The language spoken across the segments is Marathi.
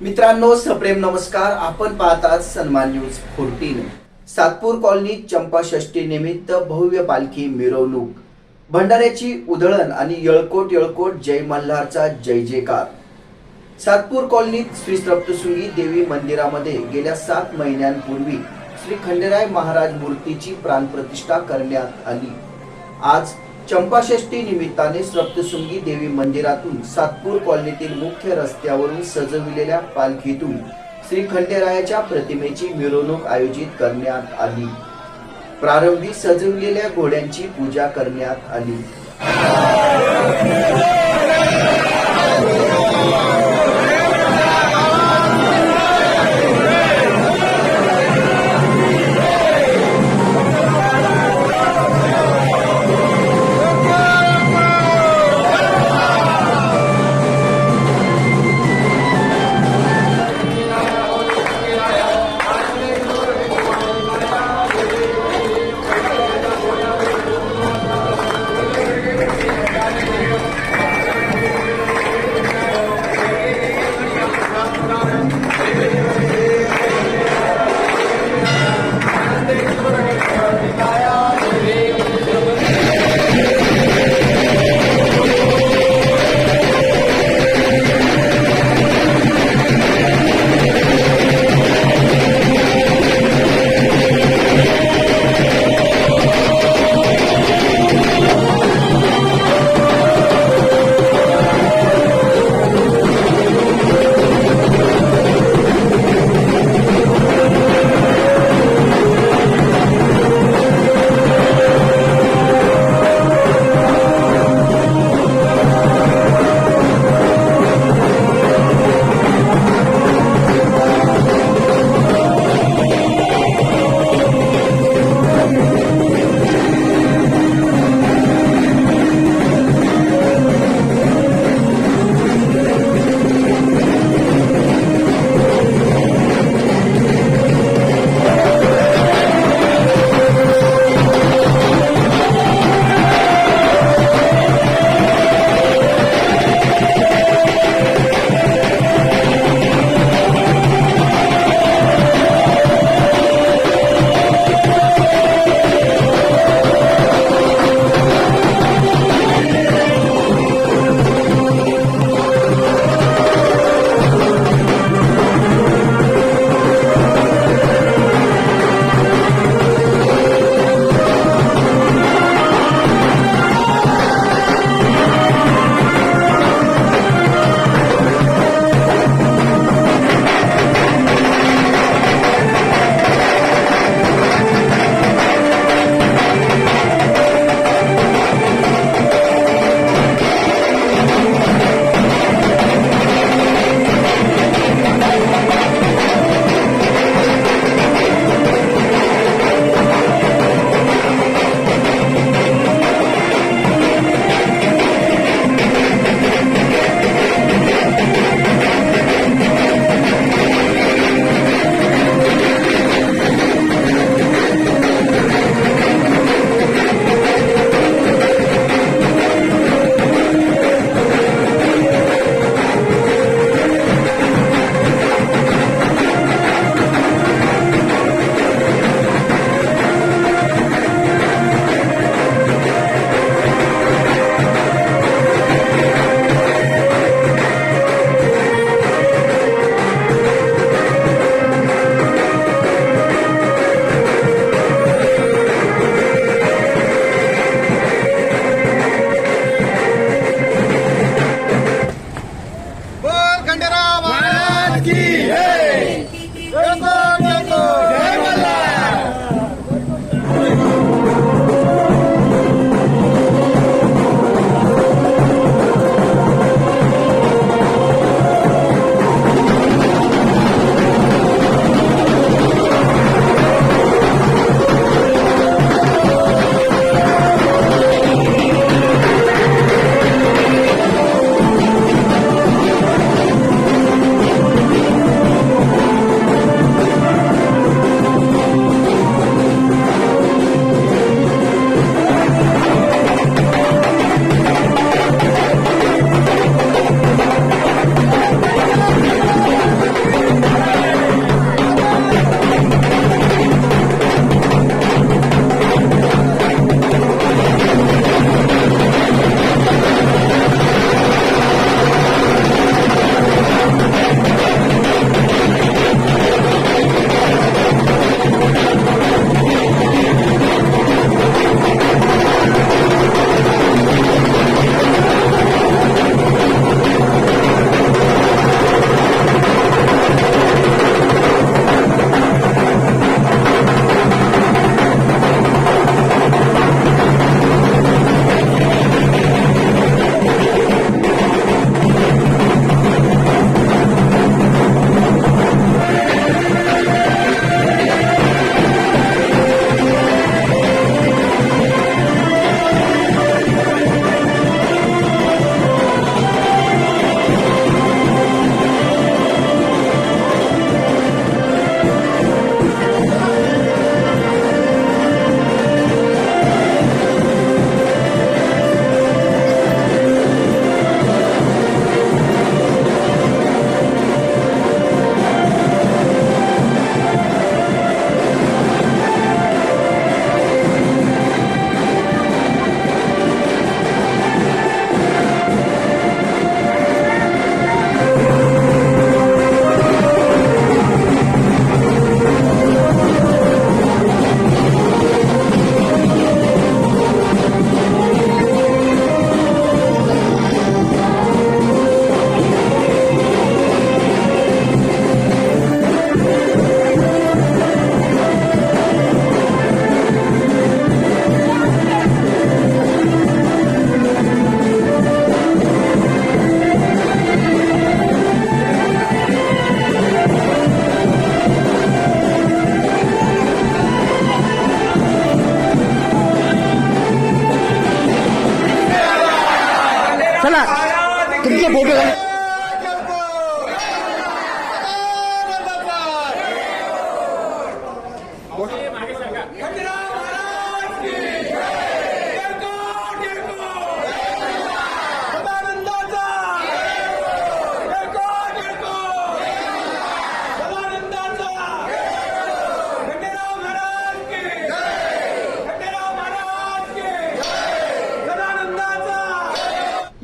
मित्रांनो सप्रेम नमस्कार. आपण पाहतात सन्मान न्यूज फोर्टीन. सातपूर कॉलनीत चंपा षष्टी निमित्त भव्य पालखी मिरवणूक. भंडाऱ्याची उधळण आणि यळकोट यळकोट जय मल्हारचा जय जयकार. सातपूर कॉलनीत श्री सप्तशृंगी देवी मंदिरामध्ये गेल्या सात महिन्यांपूर्वी श्री खंडेराय महाराज मूर्तीची प्राणप्रतिष्ठा करण्यात आली. आज चंपाषष्ठी निमित्ताने सप्तशृंगी देवी मंदिरातून सातपूर कॉलनीतील मुख्य रस्त्यावरून सजविलेल्या पालखीतून श्री खंडेरायाच्या प्रतिमेची मिरवणूक आयोजित करण्यात आली. प्रारंभी सजविलेल्या घोड्यांची पूजा करण्यात आली.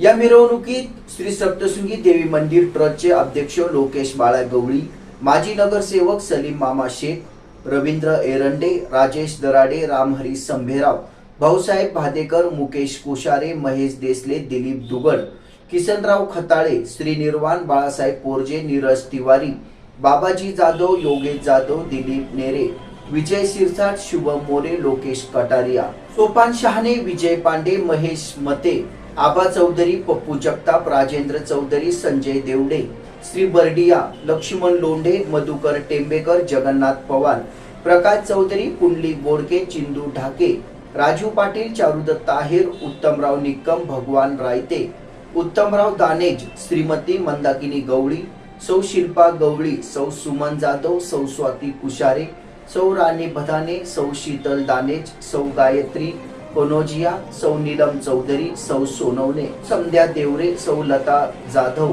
या मिरवणुकीत श्री सप्तशृंगी देवी मंदिर ट्रस्टचे अध्यक्ष लोकेश बाळा गवळी माजी नगरसेवक सलीम मामा शेख रवींद्र एरंडे राजेश दराडे रामहरी संभेराव भाऊसाहेब भादेकर मुकेश कुशारे महेश देसले दिलीप दुगड किसनराव खताळे श्रीनिर्वाण बाळासाहेब पोरजे नीरज तिवारी बाबाजी जाधव योगेश जाधव दिलीप नेरे विजय शिरसाट शुभम मोरे लोकेश कटारिया सोपान शहाणे विजय पांडे महेश मते आबा चौधरी पप्पू जगताप राजेंद्र चौधरी संजय देवडे श्री बर्डिया लक्ष्मण लोंढे मधुकर टेंबेकर जगन्नाथ पवार प्रकाश चौधरी पुंडली बोडके चिंदू ढाके राजू पाटील चारुदत्त आहेर उत्तमराव निक्कम भगवान रायते उत्तमराव दानेज श्रीमती मंदाकिनी गवळी सौ शिल्पा गवळी सौ सुमन जाधव सौ स्वाती कुशारे सौ राणी भदाने सौ शीतल दानेज सौ गायत्री कोनोजिया सौ नीलम चौधरी सौ सोनवणे संध्या देवरे सौ लता जाधव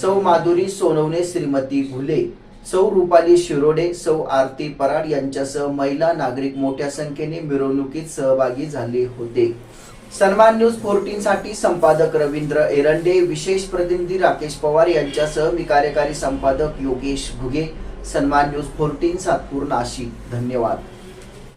सौ माधुरी सोनवणे श्रीमती घुले सौ रुपाली शिरोडे सौ आरती पराड यांच्यासह महिला नागरिक मोठ्या संख्येने मिरवणुकीत सहभागी झाले होते. सन्मान न्यूज फोर्टीन साठी संपादक रवींद्र एरंडे विशेष प्रतिनिधी राकेश पवार यांच्यासह मी कार्यकारी संपादक योगेश भुगे सन्मान न्यूज फोर्टीन सातपूर नाशिक. धन्यवाद.